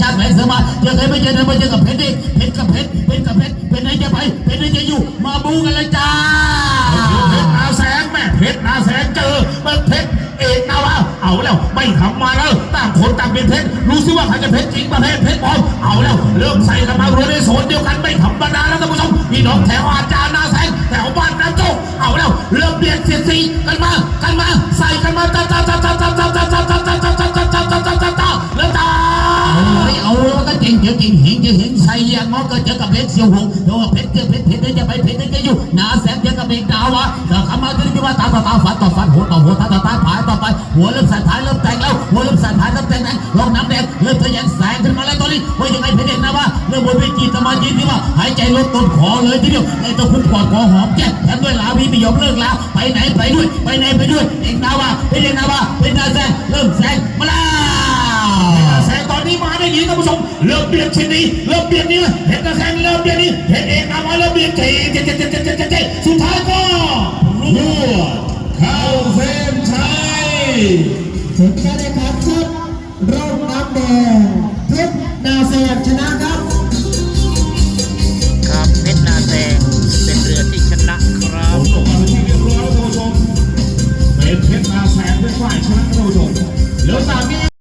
ชาติแหนเสือมาเจอใครไม่เจอเดินมาเจอกับเพชรดิเพชรกับเพชรเพชรกับเพชรเพชรไหนจะไปเพชรไหนจะอยู่ มาบูกันเลยจ้าเพชรนาแสงแม่เพชรนาแสงเจอมันเพชรเอกนาวาเอาแล้วไม่ทำมาแล้วต่างคนต่างเป็นเพชรรู้สิว่าใครจะเพชรจริงประเภทเพชรปลอมเอาแล้วเริ่มใส่กันมาเรือในโซนเดียวกันไม่ธรรมดาแล้วท่านผู้ชมพี่น้องแถวอาจารย์นาแสงแถวบ้านน้ำโจกเอาแล้วเริ่มเบียดเสียดสีกันมากันมา งเจอเก่งเฮงเจอเฮงใส่ยางงอก็เจอกับเพชรเสียวหงเดี๋ยเพชรเจอเพชรเพชรจะไปเพชรจะอยู่หนาแสงเจอกับเอกดาวะเดี๋ยวขมาจะที่ว่าตาต่อตาฝันต่อฝันหัวต่อหัวตาต่อตาผายต่อไป หัวเริ่มสั่นท้ายเริ่มแต่งแล้วหัวเริ่มสั่นท้ายเริ่มแต่งนั้นลองน้ำแดงเริ่มทะยันแสงขึ้นมาแล้วตอนนี้ว่ายังไงเพชรเอกนะว่าเริ่มบนเวทีสมาธิที่ว่าหายใจลดต้นคอเลยทีเดียวไอ้ตัวคุ้มกอดคอหอมแก้มแถมด้วยลาวีไม่ยอมเลิกลาไปไหนไปด้วยไปไหนไปด้วยเอกนาวาเพชรเอกนาวาเพชรนาแสงเริ่มแสง ระเบียบชนีระเบียบนี้เห็นตะแคงระเบียบนี้เห็นเอกเอาไว้ระเบียบใจใจใจใจใจใจสุดท้ายก็รั่วเข้าเส้นชัยถึงการแข่งขันชุดร่มน้ำแดงเพชนาเซงชนะครับ ครับเพชรนาเซงเป็นเรือที่ชนะครับจบมาที่เรียบร้อยท่านผู้ชมเป็นเพชรนาแสงเป็นฝ่ายชนะ